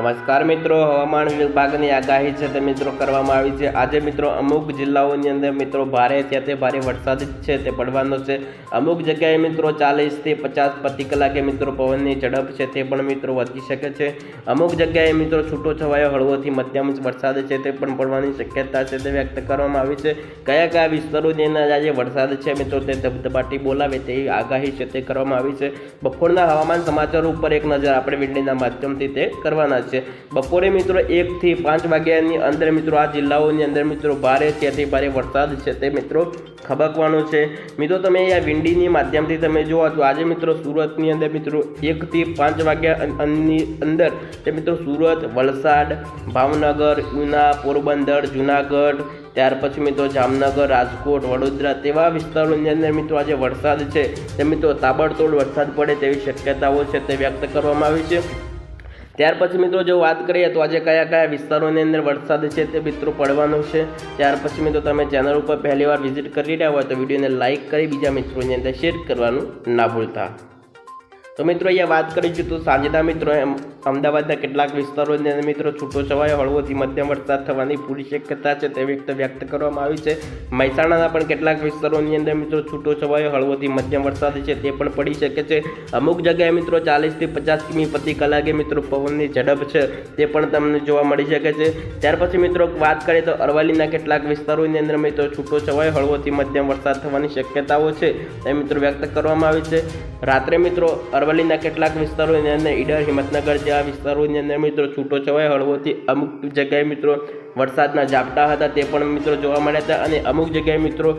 નમસ્કાર મિત્રો, હવામાન વિભાગની આગાહી છે તે મિત્રો કરવામાં આવી છે. આજે મિત્રો અમુક જિલ્લાઓની અંદર મિત્રો ભારે ત્યાં તે ભારે વરસાદ છે તે પડવાનો છે. અમુક જગ્યાએ મિત્રો ચાલીસથી પચાસ પ્રતિ કલાકે મિત્રો પવનની ઝડપ છે તે પણ મિત્રો વધી શકે છે. અમુક જગ્યાએ મિત્રો છૂટો છવાયો હળવોથી મધ્યમ વરસાદ છે તે પણ પડવાની શક્યતા છે તે વ્યક્ત કરવામાં આવી છે. કયા કયા વિસ્તારોની અંદર આજે વરસાદ છે મિત્રો તે ધબધબાટી બોલાવે તેવી આગાહી છે તે કરવામાં આવી છે. બપોરના હવામાન સમાચારો ઉપર એક નજર આપણે વીંડીના માધ્યમથી તે કરવાના છે બપોરે મિત્રો એકથી પાંચ વાગ્યાની અંદર મિત્રો આ જિલ્લાઓની અંદર મિત્રો ભારે ત્યાંથી ભારે વરસાદ છે તે મિત્રો ખબકવાનો છે. મિત્રો તમે અહીંયા વિંડીની માધ્યમથી તમે જુઓ તો આજે મિત્રો સુરતની અંદર મિત્રો એકથી પાંચ વાગ્યાની અંદર તે મિત્રો સુરત, વલસાડ, ભાવનગર, ઉના, પોરબંદર, જુનાગઢ, ત્યાર પછી મિત્રો જામનગર, રાજકોટ, વડોદરા તેવા વિસ્તારોની અંદર મિત્રો આજે વરસાદ છે. તે મિત્રો તાબડતોડ વરસાદ પડે તેવી શક્યતાઓ છે તે વ્યક્ત કરવામાં આવી છે. ત્યાર પછી મિત્રો જો વાત કરીએ તો આજે કયા કયા વિસ્તારોની અંદર વરસાદ છે તે મિત્રો પડવાનો છે. ત્યાર પછી મિત્રો તમે ચેનલ ઉપર પહેલી વાર વિઝિટ કરી રહ્યા હોય તો વિડીયોને લાઇક કરી બીજા મિત્રોની અંદર શેર કરવાનું ના ભૂલતા. તો મિત્રો અહીંયા વાત કરીશું તો સાંજના મિત્રો એમ અમદાવાદના કેટલાક વિસ્તારોની અંદર મિત્રો છૂટો છવાયો. હળવોથી મધ્યમ વરસાદ થવાની પૂરી શક્યતા છે તે વ્યક્ત વ્યક્ત કરવામાં આવી છે. મહેસાણાના પણ કેટલાક વિસ્તારોની અંદર મિત્રો છૂટો છવાયો. હળવોથી મધ્યમ વરસાદ છે તે પણ પડી શકે છે. અમુક જગ્યાએ મિત્રો ચાલીસથી પચાસ કિમી પ્રતિ કલાકે મિત્રો પવનની ઝડપ છે તે પણ તમને જોવા મળી શકે છે. ત્યાર પછી મિત્રો વાત કરીએ તો અરવલ્લીના કેટલાક વિસ્તારોની અંદર મિત્રો છૂટો છવાયો. હળવોથી મધ્યમ વરસાદ થવાની શક્યતાઓ છે તે મિત્રો વ્યક્ત કરવામાં આવી છે. રાત્રે મિત્રો અરવલ્લીના કેટલાક વિસ્તારોની અંદર ઈડર, હિંમતનગર જેવા વિસ્તારોની અંદર મિત્રો છૂટો છવાય હળવોથી અમુક જગ્યાએ મિત્રો વરસાદના ઝાપટા હતા તે પણ મિત્રો જોવા મળ્યા હતા અને અમુક જગ્યાએ મિત્રો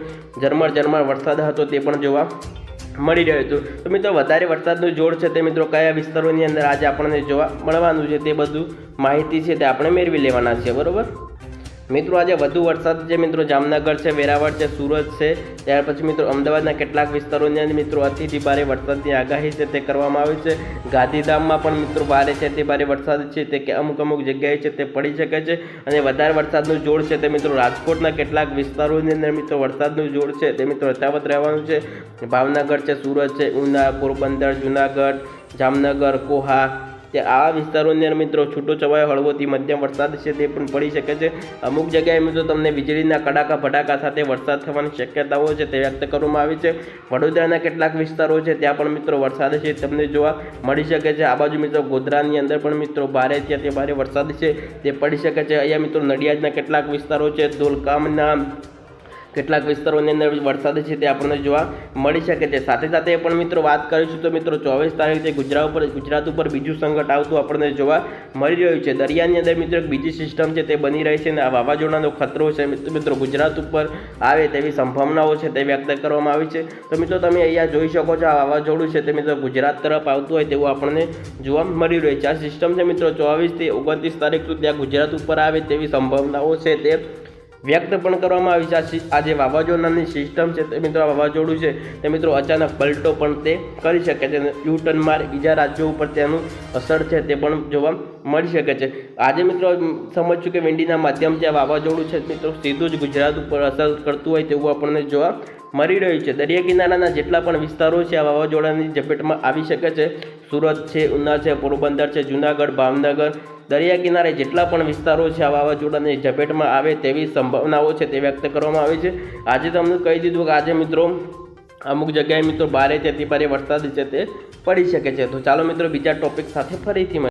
ઝરમર ઝરમર વરસાદ હતો તે પણ જોવા મળી રહ્યું હતું. તો મિત્રો વધારે વરસાદનું જોર છે તે મિત્રો કયા વિસ્તારોની અંદર આજે આપણને જોવા મળવાનું છે તે બધું માહિતી છે તે આપણે મેળવી લેવાના છે બરાબર? મિત્રો, આજે વધુ વરસાદ છે મિત્રો, જામનગર છે, વેરાવળ છે, સુરત છે. ત્યાર પછી મિત્રો, અમદાવાદના કેટલાક વિસ્તારોની અંદર મિત્રો, અતિથી ભારે વરસાદની આગાહી છે, તે કરવામાં આવી છે. ગાંધીધામમાં પણ મિત્રો, ભારે છે તે ભારે વરસાદ છે, તે કે અમુક અમુક જગ્યાએ છે, તે પડી શકે છે. અને વધારે વરસાદનું જોર છે, તે મિત્રો, રાજકોટના કેટલાક વિસ્તારોની અંદર મિત્રો, વરસાદનું જોર છે, તે મિત્રો, યથાવત રહેવાનું છે. ભાવનગર છે, સુરત છે, ઉના, પોરબંદર, જુનાગઢ, જામનગર, કોહા તે આ વિસ્તારોની અંદર મિત્રો છૂટો છવાયો, હળવોથી મધ્યમ વરસાદ છે તે પણ પડી શકે છે. અમુક જગ્યાએ મિત્રો તમને વીજળીના કડાકા, ભડાકા સાથે વરસાદ થવાની શક્યતાઓ છે તે વ્યક્ત કરવામાં આવી છે. વડોદરાના કેટલાક વિસ્તારો છે ત્યાં પણ મિત્રો વરસાદ છે. તમને જોવા મળી શકે છે. આ બાજુ મિત્રો ગોધરાની અંદર પણ મિત્રો ભારે ત્યાં તે ભારે વરસાદ છે તે પડી શકે છે. અહીંયા મિત્રો નડિયાદના કેટલાક વિસ્તારો છે. ધોલકામના કેટલાક વિસ્તારોની અંદર વરસાદ છે તે આપણને જોવા મળી શકે છે. સાથે સાથે પણ મિત્રો વાત કરીશું તો મિત્રો ચોવીસ તારીખે ગુજરાત ઉપર ગુજરાત ઉપર બીજું સંકટ આવતું આપણને જોવા મળી રહ્યું છે. દરિયાની અંદર મિત્રો એક બીજી સિસ્ટમ છે તે બની રહી છે અને આ વાવાઝોડાનો ખતરો છે. મિત્રો મિત્રો ગુજરાત ઉપર આવે તેવી સંભાવનાઓ છે તે વ્યક્ત કરવામાં આવી છે. તો મિત્રો તમે અહીંયા જોઈ શકો છો આ વાવાઝોડું છે તે મિત્રો ગુજરાત તરફ આવતું હોય તેવું આપણને જોવા મળી રહ્યું છે. આ સિસ્ટમ છે મિત્રો ચોવીસથી ઓગણત્રીસ તારીખ સુધી આ ગુજરાત ઉપર આવે તેવી સંભાવનાઓ છે તે વ્યક્ત પણ કરવામાં આવી છે. આ જે વાવાઝોડાની સિસ્ટમ છે તે મિત્રો વાવાઝોડું છે તે મિત્રો અચાનક પલટો પણ તે કરી શકે છે યુટર્ન યુ ટર્ન માર બીજા રાજ્યો ઉપર તેનું અસર છે તે પણ જોવા મળી શકે છે. આજે મિત્રો સમજશું કે વિંડીના માધ્યમથી આ વાવાઝોડું છે મિત્રો સીધું જ ગુજરાત ઉપર અસર કરતું હોય તેવું આપણને જોવા મળી રહ્યું છે. દરિયા કિનારાના જેટલા પણ વિસ્તારો છે, આ વાવાઝોડાની ઝપેટમાં આવી શકે છે. સુરત છે, ઉના છે, પોરબંદર છે, જુનાગઢ, ભાવનગર. દરિયા કિનારે જેટલા પણ વિસ્તારો છે, આ વાવાઝોડાની ઝપેટમાં આવે તેવી સંભાવનાઓ છે તે વ્યક્ત કરવામાં આવી છે. આજે તમને કહી દીધું કે આજે મિત્રો અમુક જગ્યાએ મિત્રો ભારે છે તે ભારે વરસાદ છે તે પડી શકે છે. તો ચાલો મિત્રો બીજા ટોપિક સાથે ફરીથી.